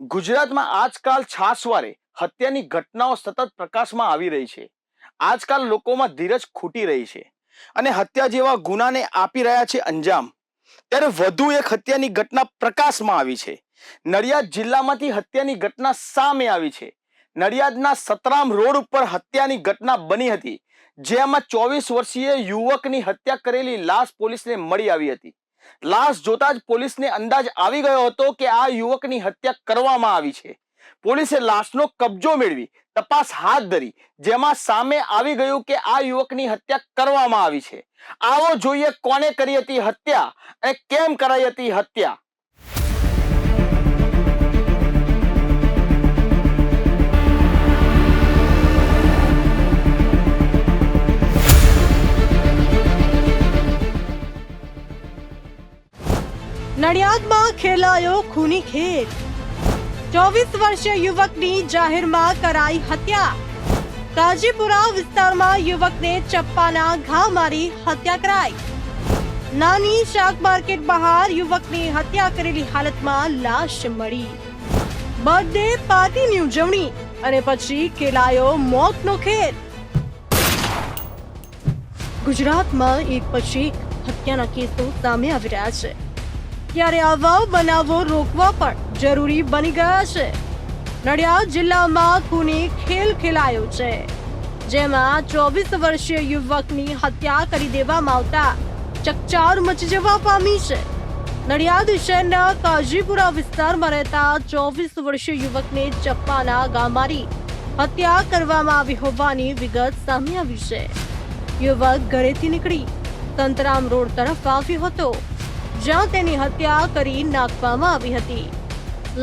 ગુજરાતમાં આજકાલ છાસવારે હત્યાની ઘટનાઓ સતત પ્રકાશમાં આવી રહી છે. આજકાલ લોકોમાં ધીરજ ખૂટી રહી છે અને હત્યા જેવા ગુનાને આપી રહ્યા છે અંજામ. ત્યારે વધુ એક હત્યાની ઘટના પ્રકાશમાં આવી છે. નડિયાદ જિલ્લામાંથી હત્યાની ઘટના સામે આવી છે. નડિયાદના સતરામ રોડ ઉપર હત્યાની ઘટના બની હતી, જેમાં ચોવીસ વર્ષીય યુવકની હત્યા કરેલી લાશ પોલીસને મળી આવી હતી. લાશ જોતા જ પોલીસને અંદાજ આવી ગયો હતો કે આ યુવકની હત્યા કરવામાં આવી છે. પોલીસે લાશનો કબજો મેળવી, તપાસ હાથ ધરી, જેમાં સામે આવી ગયું કે આ યુવકની હત્યા કરવામાં આવી છે. આવો જોઈએ કોને કરી હતી હત્યા અને કેમ કરાઈ હતી હત્યા? નડિયાદમાં ખેલાયો ખૂની ખેલ. ચોવીસ વર્ષીય યુવકની જાહેરમાં કરાઈ હત્યા. કાજીપુરા વિસ્તારમાં યુવકને ચપ્પાના ઘા મારી હત્યા કરાઈ. નાની શાક માર્કેટ બહાર યુવકની હત્યા કરેલી હાલતમાં લાશ મળી. બર્થડે પાર્ટીની ઉજવણી અને પછી ખેલાયો મોતનો ખેલ. ગુજરાતમાં એક પછી હત્યાના કેસો સામે આવી રહ્યા છે. ત્યારે આવા બનાવો રોકવા પણ જરૂરી બની ગયા છે. નડિયાદ જિલ્લામાં ખૂની ખેલ ખેલાયો છે, જેમાં ચોવીસ વર્ષીય યુવકની હત્યા કરી દેવામાં આવતા ચકચાર મચી જવા પામી છે. નડિયાદ શહેરના કાજીપુરા વિસ્તારમાં રહેતા ચોવીસ વર્ષીય યુવકને ચપ્પાના ગા મારી હત્યા કરવામાં આવી હોવાની વિગત સામે આવી છે. યુવક ઘરેથી નીકળી સંતરામ રોડ તરફ આવ્યો હતો. જ્યાં તેની હત્યા કરી નાખવામાં આવી હતી.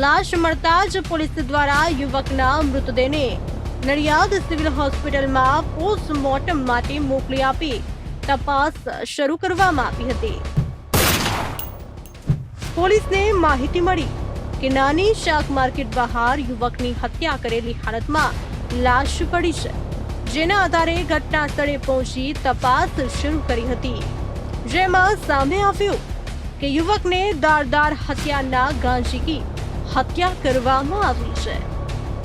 લાશ મળતા જ પોલીસ દ્વારા યુવકના મૃતદેહને નડિયાદ સિવિલ હોસ્પિટલમાં પોસ્ટમોર્ટમ માટે મોકલી આપી તપાસ શરૂ કરવામાં આવી હતી. પોલીસને માહિતી મળી કે નાની શાક માર્કેટ બહાર યુવકની હત્યા કરેલી હાલતમાં લાશ પડી છે, જેના આધારે ઘટના સ્થળે પહોંચી તપાસ શરૂ કરી હતી. જેમાં સામે આવ્યું કે યુવકને દારદાર હત્યાના ગાંજીકી હત્યા કરવામાં આવી છે.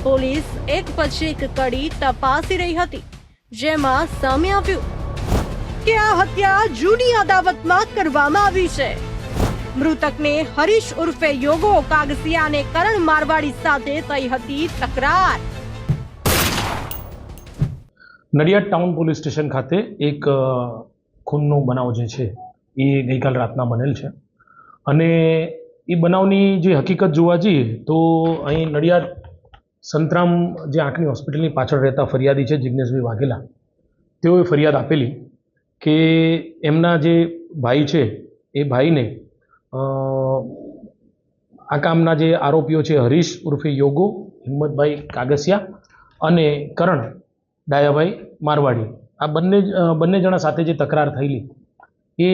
પોલીસ એક પછી એક કડી તપાસી રહી હતી, જેમાં સામે આવ્યું કે આ હત્યા જૂની અદાવતમાં કરવામાં આવી છે. મૃતકને હરીશ ઉર્ફે યોગો કાગસિયાને કરણ મારવાડી સાથે થઈ હતી તકરાર. નડિયાદ ટાઉન પોલીસ સ્ટેશન ખાતે એક ખૂનનો બનાવ જે છે એ ગઈકાલ રાતના બનેલ છે. અને એ બનાવની જે હકીકત જોવા જઈએ તો અહીં નડિયાદ સંતરામ જે આંખની હોસ્પિટલની પાછળ રહેતા ફરિયાદી છે જિજ્ઞેશભાઈ વાઘેલા, તેઓએ ફરિયાદ આપેલી કે એમના જે ભાઈ છે એ ભાઈને આ કામના જે આરોપીઓ છે હરીશ ઉર્ફે યોગો, હિંમતભાઈ કાગસિયા અને કરણ ડાયાભાઈ મારવાડી, આ બંને બંને જણા સાથે જે તકરાર થયેલી એ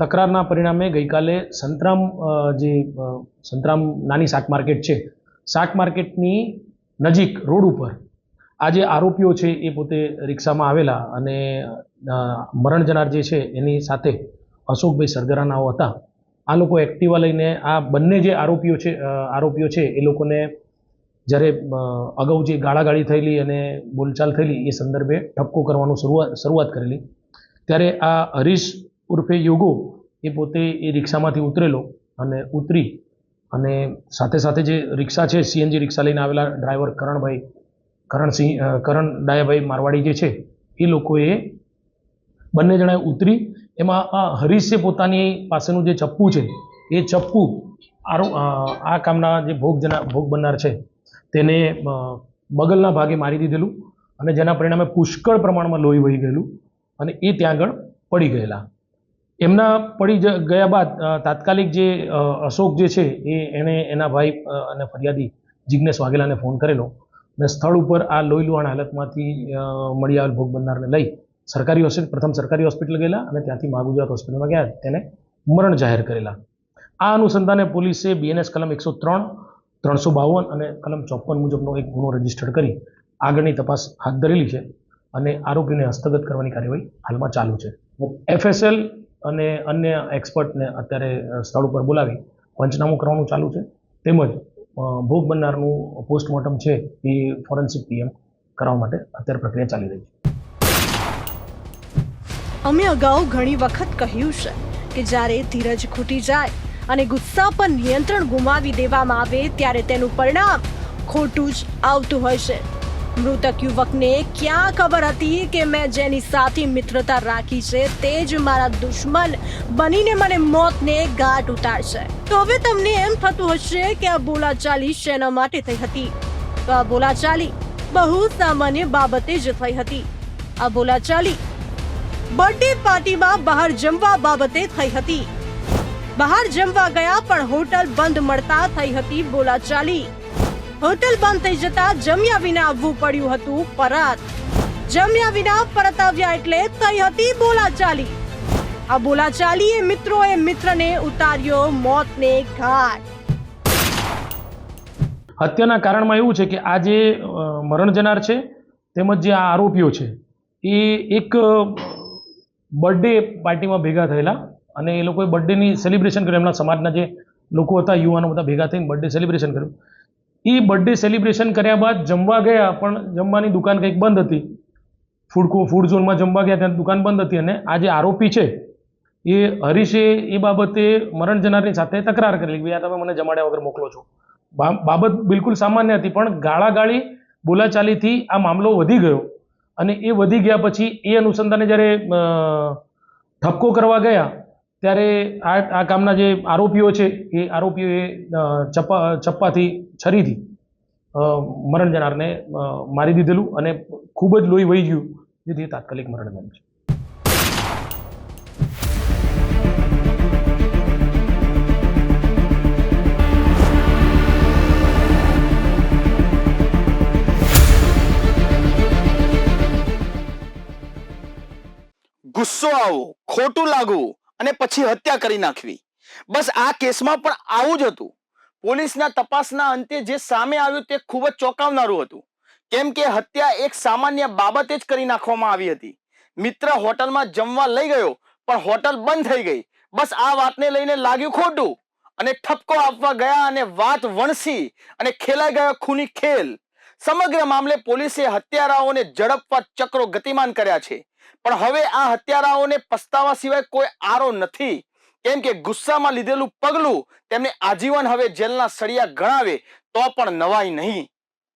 તકરારના પરિણામે ગઈકાલે સંતરામ જે સંતરામ નાની શાક માર્કેટ છે, શાક માર્કેટની નજીક, રોડ ઉપર, આ જે આરોપીઓ છે એ પોતે રિક્ષામાં આવેલા અને મરણ જનાર જે છે એની સાથે અશોકભાઈ સરગરાનાઓ હતા. આ લોકો એક્ટિવા લઈને આ બંને જે આરોપીઓ છે આરોપીઓ છે એ લોકોને જ્યારે અગાઉ જે ગાળાગાળી થયેલી અને બોલચાલ થયેલી એ સંદર્ભે ઠપકો કરવાનું શરૂઆત શરૂઆત કરેલી. ત્યારે આ હરીશ ઉર્ફે યોગો એ પોતે એ રિક્ષામાંથી ઉતરેલો અને ઉતરી અને સાથે સાથે જે રિક્ષા છે સીએનજી રિક્ષા લઈને આવેલા ડ્રાઈવર કરણભાઈ, કરણસિંહ કરણ ડાયાભાઈ મારવાડી જે છે, એ લોકોએ બંને જણાએ ઉતરી. એમાં આ હરીશે પોતાની પાસેનું જે ચપ્પુ છે, એ ચપ્પુ આરો આ કામના જે ભોગ જના, ભોગ બનનાર છે, તેને બગલના ભાગે મારી દીધેલું અને જેના પરિણામે પુષ્કળ પ્રમાણમાં લોહી વહી ગયેલું. અને એ ત્યાં આગળ પડી ગયેલા. એમના પડી ગયા બાદ તાત્કાલિક જે અશોક જે છે, એ એણે એના ભાઈ અને ફરિયાદી જિજ્ઞેશ વાઘેલાને ફોન કરેલો અને સ્થળ ઉપર આ લોહી હાલતમાંથી મળી આવેલ ભોગ બનનારને લઈ સરકારી હોસ્પિટલ, પ્રથમ સરકારી હોસ્પિટલ ગયેલા અને ત્યાંથી મા ગુજરાત હોસ્પિટલમાં ગયા, તેને મરણ જાહેર કરેલા. આ અનુસંધાને પોલીસે બીએનએસ કલમ એકસો ત્રણ, ત્રણસો બાવન અને કલમ ચોપન મુજબનો એક ગુનો રજિસ્ટર કરી આગળની તપાસ હાથ ધરેલી છે. અને આરોપીને હસ્તગત કરવાની કાર્યવાહી હાલમાં ચાલુ છે. એફએસએલ અને અન્ય એક્સપર્ટને અત્યારે સ્થળ ઉપર બોલાવી પંચનામું કરવાનું ચાલુ છે. તેમજ ભોગ બનનારનું પોસ્ટમોર્ટમ છે એ ફોરેન્સિક પીએમ કરવા માટે અત્યારે પ્રક્રિયા ચાલી રહી છે. અમે અગાઉ ઘણી વખત કહ્યું છે કે જ્યારે ધીરજ ખૂટી જાય અને ગુસ્સા પર નિયંત્રણ ગુમાવી દેવામાં આવે ત્યારે તેનું પરિણામ ખોટું જ આવતું હોય છે. મૃતક યુવકને ક્યાં ખબર હતી કે મેં જેની સાથે મિત્રતા રાખી છે તે જ મારા દુશ્મન બનીને મને મોતને ઘાટ ઉતારશે. તો હવે તમને એમ થતું હશે કે આ બોલાચાલી શેના માટે થઈ હતી? તો આ બોલાચાલી બહુ સામાન્ય બાબતે જ થઈ હતી. આ બોલાચાલી બર્થડે પાર્ટીમાં બહાર જમવા બાબતે થઈ હતી. બહાર જમવા ગયા પણ હોટલ બંધ મળતા થઈ હતી બોલાચાલી. હોટલ બંધ થઈ જતા જમ્યા વિના આવવું પડ્યું હતું પરત. જમ્યા વિના પરત આવ્યા એટલે થઈ હતી બોલાચાલી. આ બોલાચાલીએ મિત્રોએ મિત્રને ઉતાર્યો મોતને ઘાટ. હત્યાના કારણમાં એવું છે કે આ જે મરણ જનાર છે, તેમજ જે આ આરોપીઓ છે, એ એક બર્થડે પાર્ટીમાં ભેગા થયેલા અને એ લોકોએ બર્થડેની સેલિબ્રેશન કર્યું. એમના સમાજના જે લોકો હતા, યુવાનો બધા ભેગા થઈને બર્થડે સેલિબ્રેશન કર્યું. એ બર્થડે સેલિબ્રેશન કર્યા બાદ જમવા ગયા, પણ જમવાની દુકાન કંઈક બંધ હતી. ફૂડ ફૂડ ઝોનમાં જમવા ગયા ત્યાં દુકાન બંધ હતી અને આ જે આરોપી છે, એ હરીશે એ બાબતે મરણ જનારની સાથે તકરાર કરેલી કે આ તમે મને જમાડ્યા વગર મોકલો છો. બાબત બિલકુલ સામાન્ય હતી, પણ ગાળાગાળી બોલાચાલીથી આ મામલો વધી ગયો. અને એ વધી ગયા પછી એ અનુસંધાને જ્યારે ઠપકો કરવા ગયા, ત્યારે આ આ કામના જે આરોપીઓ છે, એ આરોપીઓએ ચપ્પા ચપ્પાથી છરીથી મરણ જનારને મારી દીધેલું અને ખૂબ જ લોહી વહી ગયું, જેથી તાત્કાલિક મરણ પામ્યું છે. ગુસ્સો આવો, ખોટું લાગવું અને પછી હત્યા કરી નાખવી. બસ આ કેસમાં પણ આવું જ હતું. પોલીસના તપાસના અંતે જે સામે આવ્યું તે ખૂબ જ ચોંકાવનારું હતું. કેમ કે હત્યા એક સામાન્ય બાબતે જ કરી નાખવામાં આવી હતી. મિત્ર હોટલમાં જમવા લઈ ગયો, પણ હોટલ બંધ થઈ ગઈ. બસ આ વાતને લઈને લાગ્યું ખોટું. અને ઠપકો આપવા ગયા અને વાત વણસી અને ખેલાઈ ગયો ખૂની ખેલ. સમગ્ર મામલે પોલીસે હત્યારાઓને ઝડપવા ચક્રો ગતિમાન કર્યા છે. પણ હવે આ હત્યારાઓને પસ્તાવા સિવાય કોઈ આરો નથી. કેમ કે ગુસ્સામાં લીધેલું પગલું તેમને આજીવન હવે જેલના સળિયા ગણાવે તો પણ નવાઈ નહીં.